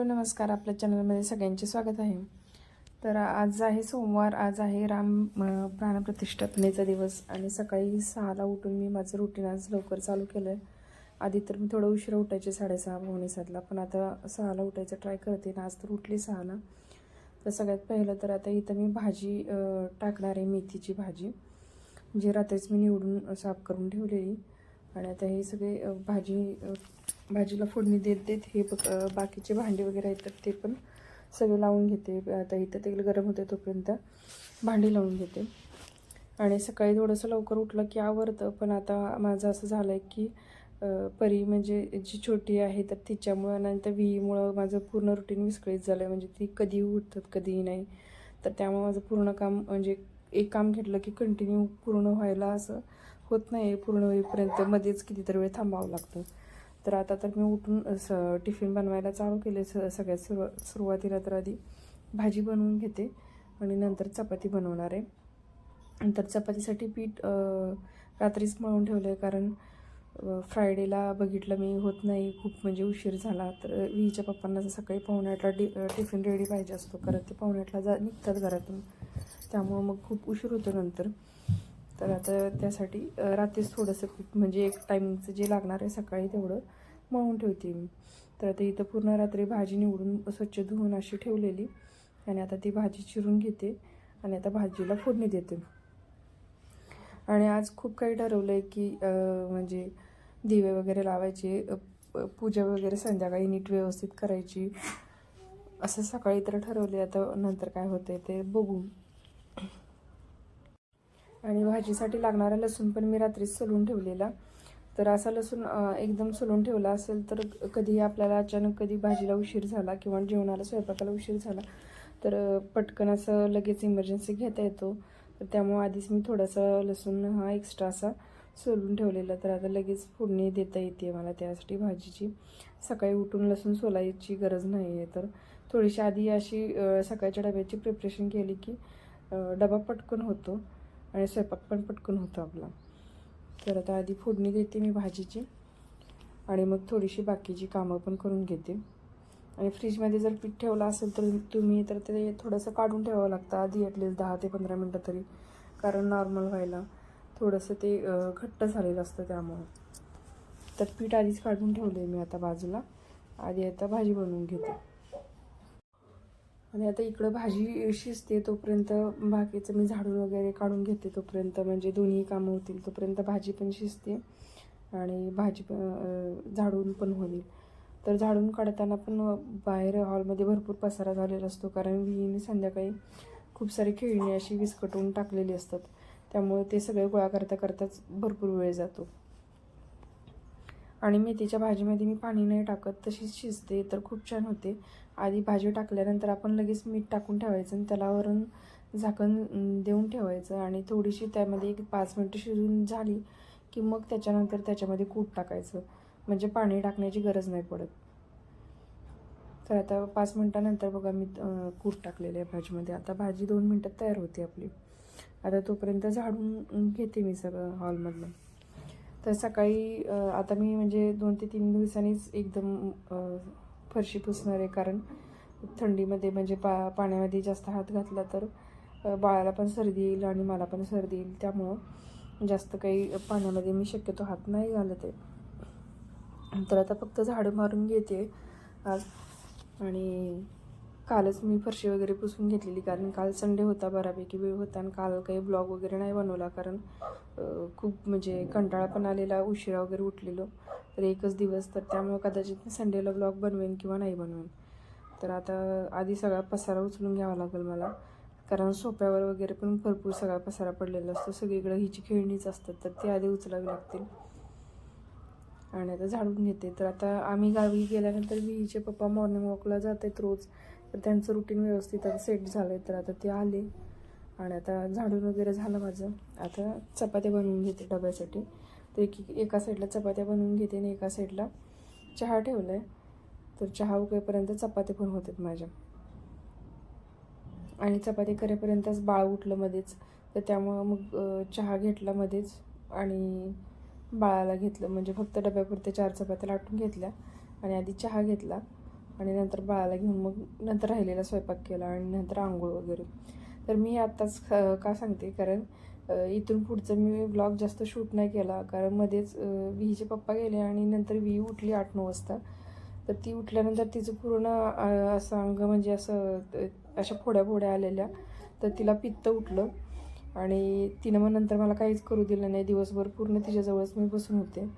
Hello नमस्कार. आपल्या चॅनलमध्ये सगळ्यांचे स्वागत आहे. तर आज आहे सोमवार. आज आहे राम प्राणप्रतिष्ठापनेचा दिवस आणि सकाळी सहाला उठून मी माझं रुटीन आज लवकर चालू केलं आहे आधी तर मी थोडं उशिरा उठायचे साडेसहा पावणे सातला. पण आता सहाला उठायचं ट्राय करते ना आज तर उठली सहाला. तर सगळ्यात पहिलं तर आता इथं मी भाजी टाकणार आहे मेथीची भाजी जी रात्रीच मी निवडून साफ करून ठेवलेली. आणि आता हे सगळे भाजी भाजीला फोडणी देत देत हे बाकीचे भांडे वगैरे आहेत तर ते पण सगळे लावून घेते. आता इथं तेल गरम होते तोपर्यंत भांडी लावून घेते. आणि सकाळी थोडंसं लवकर उठलं की आवडतं पण आता माझं असं झालं आहे की परी म्हणजे जी छोटी आहे तर तिच्यामुळं नंतर विहीमुळं माझं पूर्ण रुटीन विस्कळीत झालं आहे म्हणजे ती कधीही उठतात कधीही नाही. तर त्यामुळे माझं पूर्ण काम म्हणजे एक काम घेतलं की कंटिन्यू पूर्ण व्हायला असं होत नाही पूर्ण होईपर्यंत मध्येच कितीतरी वेळ थांबावं लागतं. तर आता तर मी उठून स टिफिन बनवायला चालू केले स सगळ्यात सुरू सुरुवातीला तर आधी भाजी बनवून घेते आणि नंतर चपाती बनवणार आहे. नंतर चपातीसाठी पीठ रात्रीच मळून ठेवलं आहे कारण फ्रायडेला बघितलं मी होत नाही खूप म्हणजे उशीर झाला. तर विहीच्या पप्पांना सकाळी पावणे आठला डि टिफिन रेडी पाहिजे असतो कारण ते पावणे आठला जा निघतात घरातून. त्यामुळं मग खूप उशीर होतो नंतर. तर आता त्यासाठी रात्रीच थोडंसं पीठ म्हणजे एक टायमिंगचं जे लागणार आहे सकाळी तेवढं मळून ठेवते मी. तर आता इथं पूर्ण रात्री भाजी निवडून स्वच्छ धुवून अशी ठेवलेली आणि आता ती भाजी चिरून घेते आणि आता भाजीला फोडणी देते. आणि आज खूप काही ठरवलं आहे की म्हणजे दिवे वगैरे लावायचे पूजा वगैरे संध्याकाळी नीट व्यवस्थित करायची. असं सकाळी तर ठरवले आता नंतर काय होतंय ते बघू. आणि भाजीसाठी लागणारा लसूण पण मी रात्रीच सोलून ठेवलेला. तर असा लसूण एकदम सोलून ठेवला असेल तर कधी आपल्याला अचानक कधी भाजीला उशीर झाला किंवा जेवणाला स्वयंपाकाला उशीर झाला तर पटकन असं लगेच इमर्जन्सी घेता येतो. तर त्यामुळे आधीच मी थोडासा लसूण हा एक्स्ट्रा असा सोलून ठेवलेला. तर आता लगेच फोडणी देता येते मला त्यासाठी भाजीची. सकाळी उठून लसूण सोलायची गरज नाही आहे तर थोडीशी आधी अशी सकाळच्या डब्याची प्रिपरेशन केली की डबा पटकन होतो. आणि स्वयंपाक पण पटकन होतो आपला. तर आता आधी फोडणी देते मी भाजीची आणि मग थोडीशी बाकीची कामं पण करून घेते. आणि फ्रीजमध्ये जर पीठ ठेवलं असेल तर तुम्ही तर ते थोडंसं काढून ठेवावं लागतं आधी ॲटलीस्ट दहा ते पंधरा मिनटं तरी. कारण नॉर्मल व्हायला थोडंसं ते घट्ट झालेलं असतं त्यामुळं. तर पीठ आधीच काढून ठेवलं आहे मी आता बाजूला. आधी आता भाजी बनवून घेते. आणि आता इकडं भाजी शिजते तोपर्यंत बाकीचं मी झाडून वगैरे काढून घेते तोपर्यंत. म्हणजे दोन्ही कामं होतील तोपर्यंत भाजी पण शिजते आणि भाजी पण झाडून पण होईल. तर झाडून काढताना पण बाहेर हॉलमध्ये भरपूर पसारा झालेला असतो. कारण विहीने संध्याकाळी खूप सारी खेळणी अशी विस्कटून टाकलेली असतात. त्यामुळे ते सगळे गोळा करता करताच भरपूर वेळ जातो. आणि मेथीच्या भाजीमध्ये मी पाणी नाही टाकत तशीच शिजते तर खूप छान होते. आधी भाजी टाकल्यानंतर आपण लगेच मीठ टाकून ठेवायचं आणि त्याला वरून झाकण देऊन ठेवायचं आणि थोडीशी त्यामध्ये एक पाच मिनटं शिजून झाली की मग त्याच्यानंतर त्याच्यामध्ये कूट टाकायचं. म्हणजे पाणी टाकण्याची गरज नाही पडत. तर आता पाच मिनटानंतर बघा मी कूट टाकलेलं आहे भाजीमध्ये. आता भाजी दोन मिनटात तयार होते आपली. आता तोपर्यंत झाडून घेते मी सगळं हॉलमधलं तर सकाळी आता मी म्हणजे दोन ते तीन दिवसांनीच एकदम फरशी पुसणार आहे. कारण थंडीमध्ये म्हणजे पा पाण्यामध्ये जास्त हात घातला तर बाळाला पण सर्दी येईल आणि मला पण सर्दी येईल. त्यामुळं जास्त काही पाण्यामध्ये मी शक्यतो हात नाही घालत आहे. तर आता फक्त झाडं मारून घेते आज. आणि कालच मी फरशी वगैरे पुसून घेतलेली कारण काल संडे होता बऱ्यापैकी वेळ होता आणि काल काही ब्लॉग वगैरे नाही बनवला कारण खूप म्हणजे कंटाळा पण आलेला उशिरा वगैरे उठलेलो. तर एकच दिवस तर त्यामुळे कदाचित मी संडेला ब्लॉग बनवेन किंवा नाही बनवेन. तर आता आधी सगळा पसारा उचलून घ्यावा लागेल मला कारण सोप्यावर वगैरे पण भरपूर सगळा पसारा पडलेला असतो. सगळीकडे हिची खेळणीच असतात तर ती आधी उचलावी लागतील. आणि आता झाडून घेते. तर आता आम्ही गावी गेल्यानंतर विहीचे पप्पा मॉर्निंग वॉकला जात आहेत रोज. पण त्यांचं रुटीन व्यवस्थित आता सेट झालं आहे तर आता ते आले आणि आता झाडून वगैरे झालं माझं. आता चपात्या बनवून घेते डब्यासाठी. तर एक एका साईडला चपात्या बनवून घेते आणि एका साईडला चहा ठेवला आहे तर चहा उकेपर्यंत चपात्या पण होतात माझ्या. आणि चपाती करेपर्यंतच बाळ उठलं मध्येच. तर त्यामुळं मग चहा घेतला मध्येच आणि बाळाला घेतलं. म्हणजे फक्त डब्यापुरते चार चपात्या लाटून घेतल्या आणि आधी चहा घेतला. आणि नंतर बाळाला घेऊन मग नंतर राहिलेला स्वयंपाक केला आणि नंतर आंघोळ वगैरे. तर मी आत्ताच ख- का सांगते? कारण इथून पुढचं मी ब्लॉग जास्त शूट नाही केला. कारण मध्येच विहीचे पप्पा गेले आणि नंतर विही उठली आठ नऊ वाजता. तर ती उठल्यानंतर तिचं पूर्ण असं अंग म्हणजे असं अशा फोड्या फोड्या आलेल्या. तर तिला पित्त उठलं. आणि तिनं मग नंतर मला काहीच करू दिलं नाही. दिवसभर पूर्ण तिच्याजवळच मी बसून होते.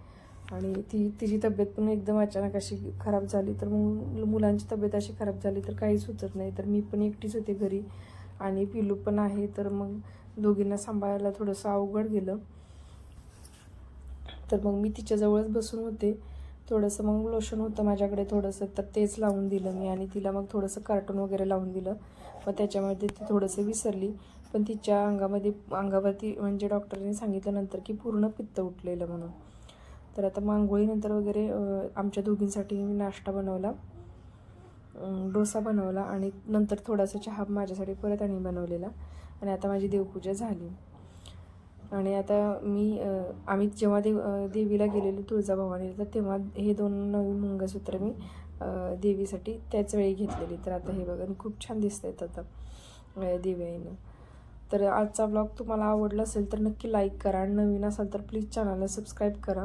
आणि ती तिची तब्येत पण एकदम अचानक अशी खराब झाली तर मग मुलांची तब्येत अशी खराब झाली तर काहीच सुचत नाही. तर मी पण एकटीच होते घरी आणि पिलू पण आहे तर मग दोघींना सांभाळायला थोडंसं अवघड गेलं. तर मग मी तिच्याजवळच बसून होते. थोडंसं मग लोशन होतं माझ्याकडे थोडंसं तर तेच लावून दिलं मी आणि तिला मग थोडंसं कार्टून वगैरे लावून दिलं. मग त्याच्यामध्ये ती थोडंसं विसरली. पण तिच्या अंगामध्ये अंगावरती म्हणजे डॉक्टरने सांगितलं नंतर की पूर्ण पित्त उठलेलं म्हणून. तर आता मग आंघोळीनंतर वगैरे आमच्या दोघींसाठी मी नाश्ता बनवला डोसा बनवला आणि नंतर थोडासा चहा माझ्यासाठी परत आणि बनवलेला. आणि आता माझी देवपूजा झाली. आणि आता मी आम्ही जेव्हा देव देवीला गेलेलो तुळजाभवानीला तर तेव्हा हे दोन नवीन मंगळसूत्र मी देवीसाठी त्याच वेळी घेतलेली. तर आता हे बघा आणि खूप छान दिसत आहेत आता अं, देवी आईनं तर आजचा ब्लॉग तुम्हाला आवडला असेल तर नक्की लाईक करा आणि नवीन असाल तर प्लीज चॅनलला सबस्क्राईब करा.